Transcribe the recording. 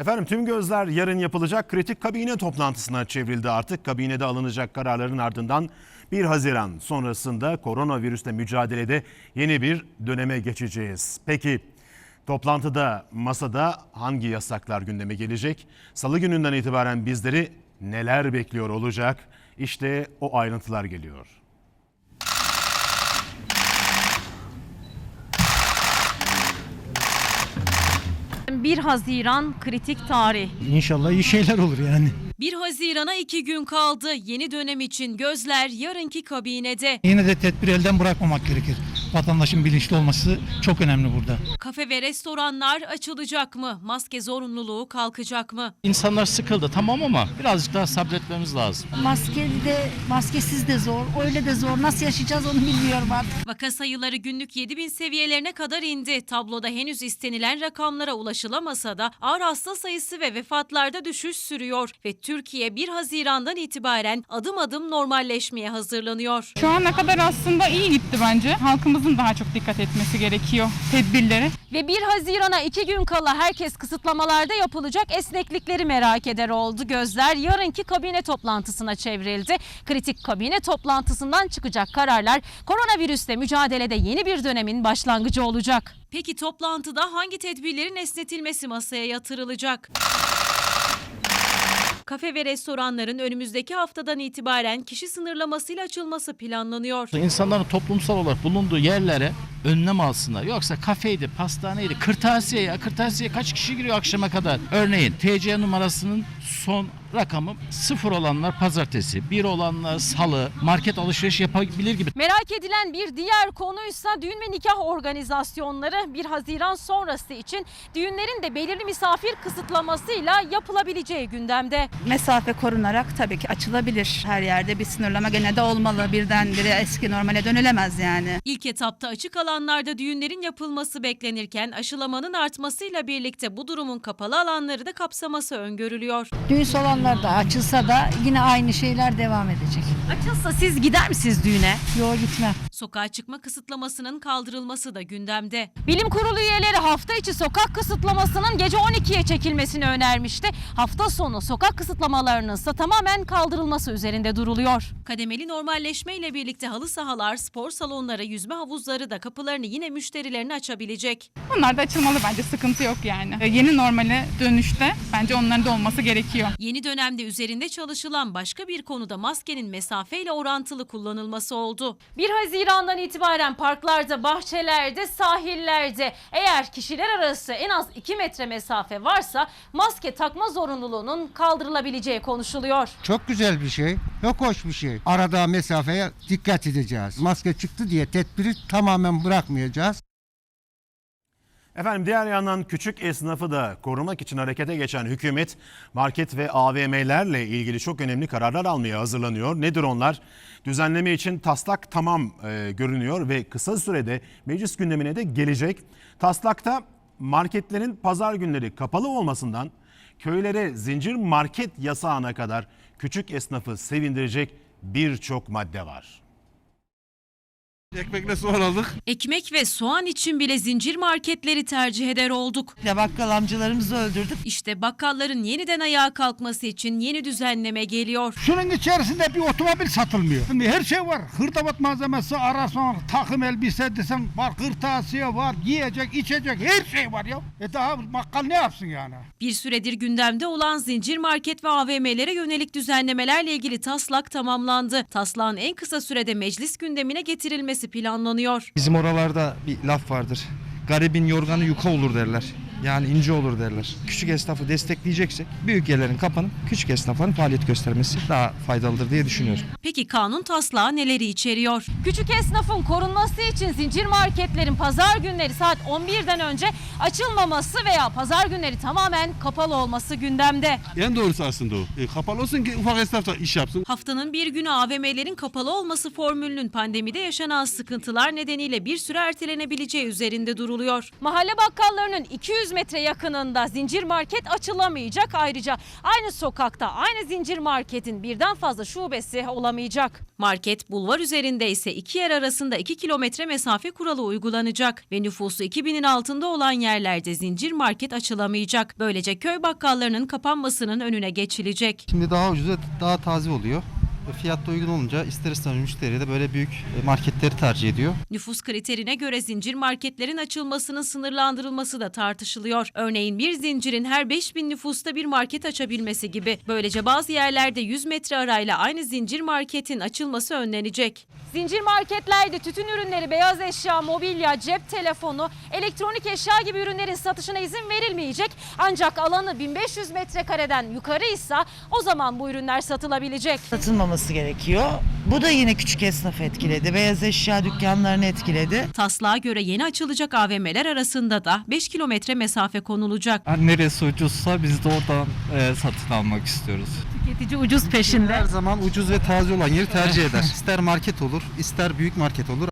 Efendim tüm gözler yarın yapılacak kritik kabine toplantısına çevrildi artık. Kabinede alınacak kararların ardından 1 Haziran sonrasında koronavirüsle mücadelede yeni bir döneme geçeceğiz. Peki toplantıda masada hangi yasaklar gündeme gelecek? Salı gününden itibaren bizleri neler bekliyor olacak? İşte o ayrıntılar geliyor. 1 Haziran kritik tarih. İnşallah iyi şeyler olur yani. 1 Haziran'a 2 gün kaldı. Yeni dönem için gözler yarınki kabinede. Yine de tedbir elden bırakmamak gerekir. Vatandaşın bilinçli olması çok önemli burada. Kafe ve restoranlar açılacak mı? Maske zorunluluğu kalkacak mı? İnsanlar sıkıldı tamam ama birazcık daha sabretmemiz lazım. Maskeli de maskesiz de zor. Öyle de zor. Nasıl yaşayacağız onu bilmiyorum artık. Vaka sayıları günlük 7000 seviyelerine kadar indi. Tabloda henüz istenilen rakamlara ulaşılamasa da ağır hasta sayısı ve vefatlarda düşüş sürüyor ve Türkiye 1 Haziran'dan itibaren adım adım normalleşmeye hazırlanıyor. Şu ana kadar aslında iyi gitti bence. Halkımızın daha çok dikkat etmesi gerekiyor tedbirlere. Ve 1 Haziran'a 2 gün kala herkes kısıtlamalarda yapılacak esneklikleri merak eder oldu. Gözler yarınki kabine toplantısına çevrildi. Kritik kabine toplantısından çıkacak kararlar koronavirüsle mücadelede yeni bir dönemin başlangıcı olacak. Peki toplantıda hangi tedbirlerin esnetilmesi masaya yatırılacak? Kafe ve restoranların önümüzdeki haftadan itibaren kişi sınırlamasıyla açılması planlanıyor. İnsanların toplumsal olarak bulunduğu yerlere önlem alsınlar. Yoksa kafeydi, pastaneydi, kırtasiye ya. Kırtasiye kaç kişi giriyor akşama kadar? Örneğin TC numarasının son rakamı sıfır olanlar pazartesi, bir olanlar salı, market alışveriş yapabilir gibi. Merak edilen bir diğer konuysa düğün ve nikah organizasyonları 1 Haziran sonrası için düğünlerin de belirli misafir kısıtlamasıyla yapılabileceği gündemde. mesafe korunarak tabii ki açılabilir. Her yerde bir sınırlama gene de olmalı. Birdenbire eski normale dönülemez yani. İlk etapta açık alanlarda düğünlerin yapılması beklenirken aşılamanın artmasıyla birlikte bu durumun kapalı alanları da kapsaması öngörülüyor. Düğün salonları da açılsa da yine aynı şeyler devam edecek. Açılsa siz gider misiniz düğüne? Yo gitmem. Sokağa çıkma kısıtlamasının kaldırılması da gündemde. Bilim Kurulu üyeleri hafta içi sokak kısıtlamasının gece 12'ye çekilmesini önermişti. Hafta sonu sokak kısıtlamalarının ise tamamen kaldırılması üzerinde duruluyor. Kademeli normalleşme ile birlikte halı sahalar, spor salonları, yüzme havuzları da kapılarını yine müşterilerine açabilecek. Bunlar da açılmalı bence sıkıntı yok yani. E, Yeni normale dönüşte bence onların da olması gerekiyor. Yeni dönemde üzerinde çalışılan başka bir konuda maskenin mesafeyle orantılı kullanılması oldu. 1 Haziran'dan itibaren parklarda, bahçelerde, sahillerde eğer kişiler arası en az 2 metre mesafe varsa maske takma zorunluluğunun kaldırılabileceği konuşuluyor. Çok güzel bir şey. Çok hoş bir şey. Arada mesafeye dikkat edeceğiz. Maske çıktı diye tedbiri tamamen bırakmayacağız. Efendim diğer yandan küçük esnafı da korumak için harekete geçen hükümet market ve AVM'lerle ilgili çok önemli kararlar almaya hazırlanıyor. Nedir onlar? Düzenleme için taslak tamam e, görünüyor ve kısa sürede meclis gündemine de gelecek. Taslakta marketlerin pazar günleri kapalı olmasından köylere zincir market yasağına kadar küçük esnafı sevindirecek birçok madde var. Ekmekle soğan aldık. Ekmek ve soğan için bile zincir marketleri tercih eder olduk. Bakkal amcalarımızı öldürdük. İşte bakkalların yeniden ayağa kalkması için yeni düzenleme geliyor. Şunun içerisinde bir otomobil satılmıyor. Şimdi her şey var. Hırdavat malzemesi ararsan takım elbise desen var. Kırtasiye var. Yiyecek, içecek her şey var ya. E daha bakkal ne yapsın yani? Bir süredir gündemde olan zincir market ve AVM'lere yönelik düzenlemelerle ilgili taslak tamamlandı. Taslağın en kısa sürede meclis gündemine getirilmesi planlanıyor. Bizim oralarda bir laf vardır. Garibin yorganı yuka olur derler. Yani ince olur derler. Küçük esnafı destekleyeceksek büyük yerlerin kapanıp küçük esnafların faaliyet göstermesi daha faydalıdır diye düşünüyorum. Peki kanun taslağı neleri içeriyor? Küçük esnafın korunması için zincir marketlerin pazar günleri saat 11'den önce açılmaması veya pazar günleri tamamen kapalı olması gündemde. En doğrusu aslında o. E, kapalı olsun ki ufak esnaf da iş yapsın. Haftanın bir günü AVM'lerin kapalı olması formülünün pandemide yaşanan sıkıntılar nedeniyle bir süre ertelenebileceği üzerinde duruluyor. Mahalle bakkallarının 200 1500 metre yakınında zincir market açılamayacak. Ayrıca aynı sokakta aynı zincir marketin birden fazla şubesi olamayacak. Market bulvar üzerinde ise iki yer arasında 2 kilometre mesafe kuralı uygulanacak ve nüfusu 2000'in altında olan yerlerde zincir market açılamayacak. Böylece köy bakkallarının kapanmasının önüne geçilecek. Şimdi daha ucuz ve daha taze oluyor. Fiyat da uygun olunca ister istemez müşteri de böyle büyük marketleri tercih ediyor. Nüfus kriterine göre zincir marketlerin açılmasının sınırlandırılması da tartışılıyor. Örneğin bir zincirin her 5000 nüfusta bir market açabilmesi gibi. Böylece bazı yerlerde 100 metre arayla aynı zincir marketin açılması önlenecek. Zincir marketlerde tütün ürünleri, beyaz eşya, mobilya, cep telefonu, elektronik eşya gibi ürünlerin satışına izin verilmeyecek. Ancak alanı 1500 metrekareden yukarıysa o zaman bu ürünler satılabilecek. Satılmaması gerekiyor. Bu da yine küçük esnafı etkiledi. Beyaz eşya dükkanlarını etkiledi. Taslağa göre yeni açılacak AVM'ler arasında da 5 kilometre mesafe konulacak. Neresi ucuzsa biz de oradan e, satın almak istiyoruz. Tüketici ucuz peşinde. Her zaman ucuz ve taze olan yeri tercih eder. İster market olur, ister büyük market olur